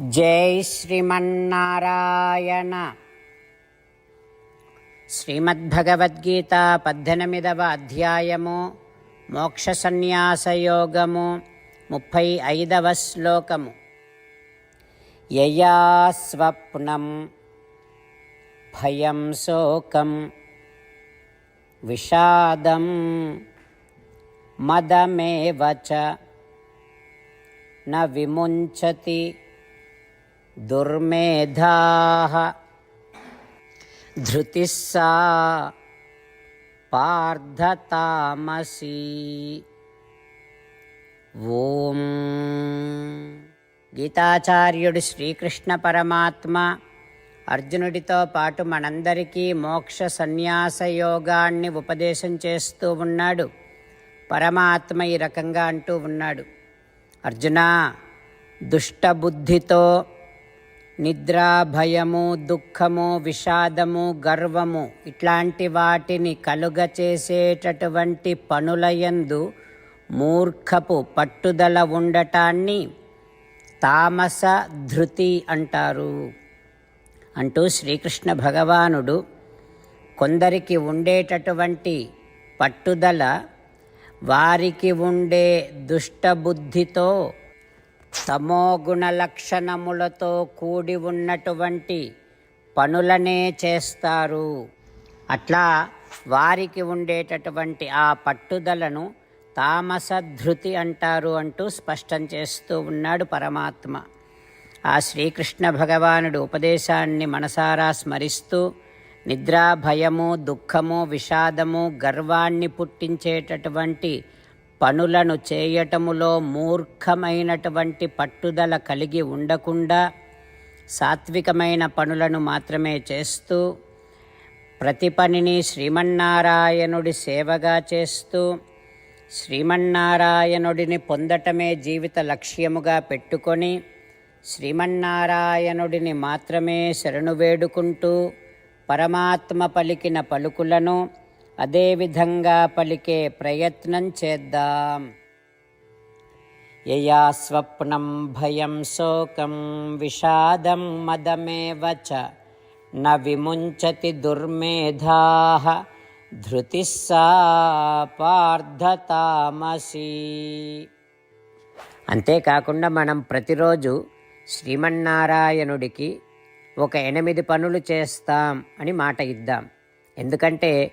జై శ్రీమన్నారాయణ. శ్రీమద్భగవద్గీత పద్దెనిమిదవ అధ్యాయము మోక్ష సన్యాసయోగము ముప్పై ఐదవ శ్లోకము. యయా స్వప్నం భయం శోకం విషాదం మదమేవ చ న విముంచతి दुर्मेधाः धृतिः सा पार्धतामसी ఓం గీతాచార్యుడు శ్రీకృష్ణ పరమాత్మ అర్జునుడితో పాటు మనందరికీ మోక్ష సన్యాస యోగాన్ని ఉపదేశం చేస్తూ ఉన్నాడు పరమాత్మ ఈ రకంగా అంటూ ఉన్నాడు అర్జున దుష్టబుద్ధితో నిద్రాభయము దుఃఖము విషాదము గర్వము ఇట్లాంటి వాటిని కలుగ చేసేటటువంటి పనులయందు మూర్ఖపు పట్టుదల ఉండటాన్ని తామస ధృతి అంటారు. అంటూ శ్రీకృష్ణ భగవానుడు కొందరికి ఉండేటటువంటి పట్టుదల వారికి ఉండే దుష్టబుద్ధితో తమోగుణ లక్షణములతో కూడి ఉన్నటువంటి పనులనే చేస్తారు. అట్లా వారికి ఉండేటటువంటి ఆ పట్టుదలను తామసధృతి అంటారు అంటూ స్పష్టం చేస్తూ ఉన్నాడు పరమాత్మ. ఆ శ్రీకృష్ణ భగవానుడు ఉపదేశాన్ని మనసారా స్మరిస్తూ నిద్ర భయము దుఃఖము విషాదము గర్వాన్ని పుట్టించేటటువంటి పనులను చేయటములో మూర్ఖమైనటువంటి పట్టుదల కలిగి ఉండకుండా సాత్వికమైన పనులను మాత్రమే చేస్తూ ప్రతి పనిని శ్రీమన్నారాయణుడి సేవగా చేస్తూ శ్రీమన్నారాయణుడిని పొందటమే జీవిత లక్ష్యముగా పెట్టుకొని శ్రీమన్నారాయణుడిని మాత్రమే శరణు వేడుకుంటూ పరమాత్మ పలికిన పలుకులను అదేవిధంగా పలికే ప్రయత్నం చేద్దాం. యయా స్వప్నం భయం శోకం విషాదం మదమేవ చ న విముంచతి దుర్మేధా ధృతిస్సా సా పార్థతామసి. అంతేకాకుండా మనం ప్రతిరోజు శ్రీమన్నారాయణుడికి ఒక ఎనిమిది పనులు చేస్తాం అని మాట ఇద్దాం. ఎందుకంటే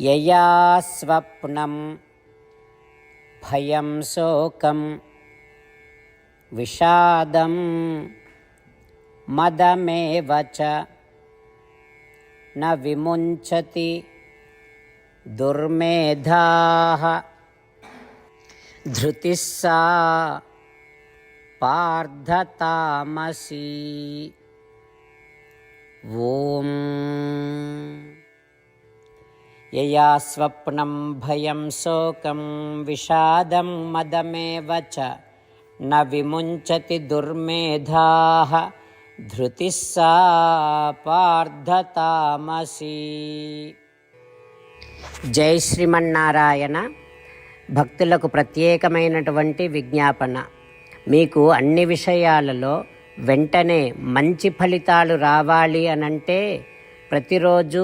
యయా స్వప్నం భయం శోకం విషాదం మదమేవ చ న విముంచతి దుర్మేధా ధృతిస్సా పార్థతామసి. ఓం. यया स्वप्नं भयं शोकं विषादं मदमेव च न विमुञ्चति दुर्मेधाः धृतिः सा पार्धतामसी జై శ్రీమన్నారాయణ భక్తులకు ప్రత్యేకమైనటువంటి విజ్ఞాపన మీకు అన్ని విషయాలలో వెంటనే మంచి ఫలితాలు రావాలి అనంటే ప్రతిరోజు